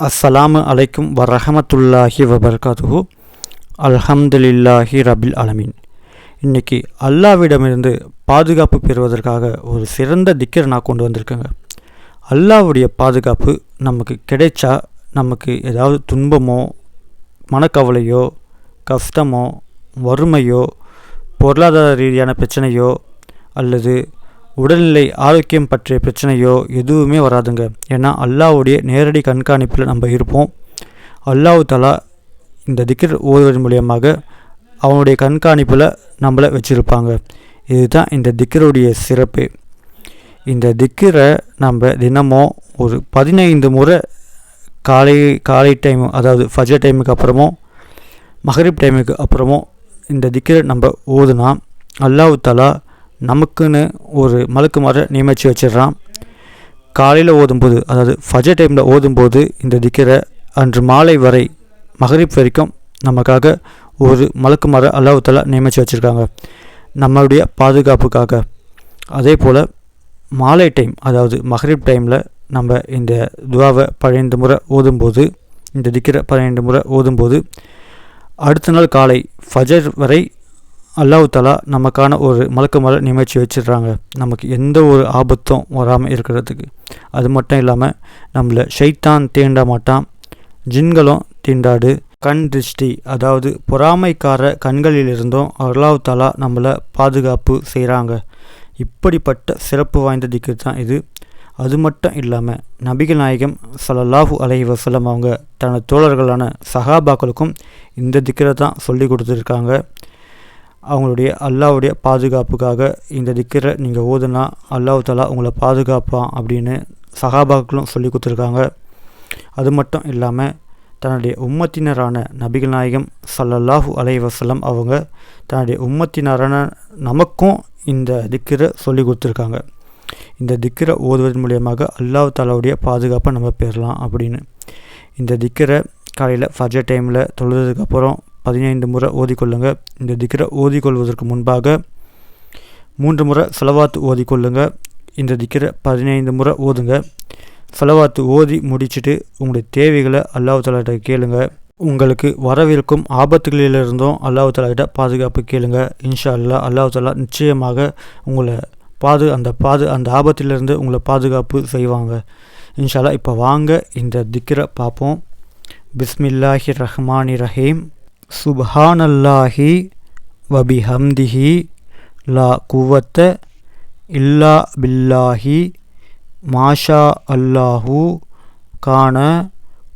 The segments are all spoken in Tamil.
அஸ்ஸலாமு அலைக்கும் வரஹமத்துல்லாஹி வபர்காத்துஹு அல்ஹம்துலில்லாஹி ரபில் அலமீன் இன்றைக்கி அல்லாவிடமிருந்து பாதுகாப்பு பெறுவதற்காக ஒரு சிறந்த திக்கர் நான் கொண்டு வந்திருக்கேங்க. அல்லாவுடைய பாதுகாப்பு நமக்கு கிடைச்சா நமக்கு ஏதாவது துன்பமோ மனக்கவலையோ கஷ்டமோ வறுமையோ பொருளாதார ரீதியான பிரச்சனையோ அல்லது உடல்நிலை ஆரோக்கியம் பற்றிய பிரச்சனையோ எதுவுமே வராதுங்க. ஏன்னா அல்லாவுடைய நேரடி கண்காணிப்பில் நம்ம இருப்போம். அல்லாஹ் தலா இந்த திக்கர் ஓதுவதன் மூலியமாக அவனுடைய கண்காணிப்பில் நம்மளை வச்சுருப்பாங்க. இதுதான் இந்த திக்கருடைய சிறப்பு. இந்த திக்கரை நம்ம தினமும் ஒரு பதினைந்து முறை காலை காலை டைம் அதாவது ஃபஜர் டைமுக்கு அப்புறமும் மகரிப் டைமுக்கு அப்புறமும் இந்த திக்கரை நம்ம ஓதுனா அல்லாஹ் தலா நமக்குன்னு ஒரு மலக்கு மாற நியமித்து வச்சிடுறான். காலையில் ஓதும்போது அதாவது ஃபஜர் டைமில் ஓதும்போது இந்த திக்கரை அன்று மாலை வரை மகரிப் வரைக்கும் நமக்காக ஒரு மலக்கு மர அல்லாஹ் நியமித்து வச்சுருக்காங்க. நம்மளுடைய பாதுகாப்புக்காக. அதே போல் மாலை டைம் அதாவது மஹரிப் டைமில் நம்ம இந்த துவாவை பன்னிரெண்டு முறை ஓதும்போது இந்த திக்கிற பன்னிரெண்டு முறை ஓதும்போது அடுத்த நாள் காலை ஃபஜர் வரை அல்லாஹ் தலா நமக்கான ஒரு மலக்கு மலை நியமித்து வச்சிடுறாங்க. நமக்கு எந்த ஒரு ஆபத்தும் வராமல் இருக்கிறதுக்கு. அது மட்டும் இல்லாமல் நம்மளை ஷைத்தான் தீண்ட மாட்டான். ஜின்களும் தீண்டாடு கண் திருஷ்டி அதாவது பொறாமைக்கார கண்களிலிருந்தும் அல்லாஹ் தலா நம்மளை பாதுகாப்பு செய்கிறாங்க இப்படிப்பட்ட சிறப்பு வாய்ந்த திக்கு தான் இது. அது மட்டும் இல்லாமல் நபிகள் நாயகம் சலல்லாஹூ அலை வசலம் அவங்க தனது தோழர்களான சஹாபாக்களுக்கும் இந்த திக்கரை தான் சொல்லி கொடுத்துருக்காங்க. அவங்களுடைய அல்லாவுடைய பாதுகாப்புக்காக இந்த திக்கரை நீங்கள் ஓதுனா அல்லாஹ் தலா உங்களை பாதுகாப்பான் அப்படின்னு சஹாபாக்களும் சொல்லி கொடுத்துருக்காங்க. அது மட்டும் இல்லாமல் தன்னுடைய உம்மத்தினரான நபிகள் நாயகம் சல்லல்லாஹு அலை வசலம் அவங்க தன்னுடைய உம்மத்தினரான நமக்கும் இந்த திக்கரை சொல்லி கொடுத்துருக்காங்க. இந்த திக்கரை ஓதுவதன் மூலியமாக அல்லாஹ் தாலாவுடைய பாதுகாப்பை நம்ம பெறலாம் அப்படின்னு. இந்த திக்கரை காலையில் ஃபஜர் டைமில் தொழுதுக்கப்புறம் பதினைந்து முறை ஓதிக்கொள்ளுங்க. இந்த திக்கரை ஓதிக்கொள்வதற்கு முன்பாக மூன்று முறை செலவாத்து ஓதிக்கொள்ளுங்க. இந்த திக்கிற பதினைந்து முறை ஓதுங்க. செலவாத்து ஓதி முடிச்சுட்டு உங்களுடைய தேவைகளை அல்லாஹ் கேளுங்க. உங்களுக்கு வரவிருக்கும் ஆபத்துகளிலிருந்தும் அல்லாஹ் பாதுகாப்பு கேளுங்க. இன்ஷா அல்லா அல்லாஹாலா நிச்சயமாக உங்களை பாது அந்த பாது அந்த ஆபத்திலிருந்து உங்களை பாதுகாப்பு செய்வாங்க. இன்ஷால்லா இப்போ வாங்க. இந்த திக்கிற பார்ப்போம் பிஸ்மில்லாஹி ரஹ்மானி ரஹீம் சுப்ஹானல்லாஹி வபிஹம்திஹி லா குவத்த இல்லா பில்லாஹி மாஷா அல்லாஹூ கான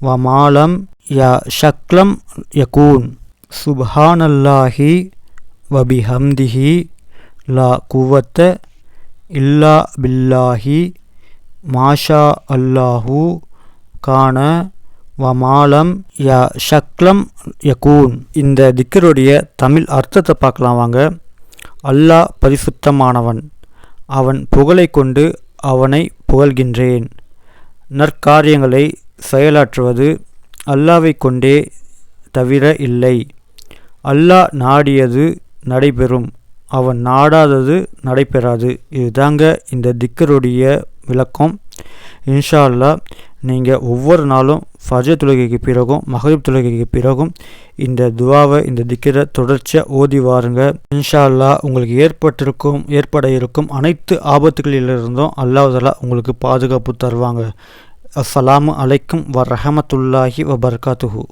வமாலம் ய ஷக்லம் யகூன். சுப்ஹானல்லாஹி வபிஹம்திஹி லா குவத்த இல்லா பில்லாஹி மாஷா அல்லாஹூ கான வமாலம் ய ஷக்லம் யகூன். இந்த திக்கருடைய தமிழ் அர்த்தத்தை பார்க்கலாம் வாங்க. அல்லாஹ் பரிசுத்தமானவன். அவன் புகழை கொண்டு அவனை புகழ்கின்றேன். நற்காரியங்களை செயலாற்றுவது அல்லாவை கொண்டே தவிர இல்லை. அல்லாஹ் நாடியது நடைபெறும். அவன் நாடாதது நடைபெறாது. இதுதாங்க இந்த திக்கருடைய விளக்கம். இன்ஷா அல்லா நீங்கள் ஒவ்வொரு நாளும் ஃபஜர் தொழுகைக்கு பிறகும் மகரிப் தொழுகைக்கு பிறகும் இந்த துவாவை இந்த திக்கரை தொடர்ச்சியாக ஓதி வாருங்க. இன்ஷா அல்லா உங்களுக்கு ஏற்பட்டிருக்கும் ஏற்பட இருக்கும் அனைத்து ஆபத்துகளிலிருந்தும் அல்லாஹலா உங்களுக்கு பாதுகாப்பு தருவாங்க. அஸ்ஸலாமு அலைக்கும் வரஹமத்துல்லாஹி வபர்காத்துஹூ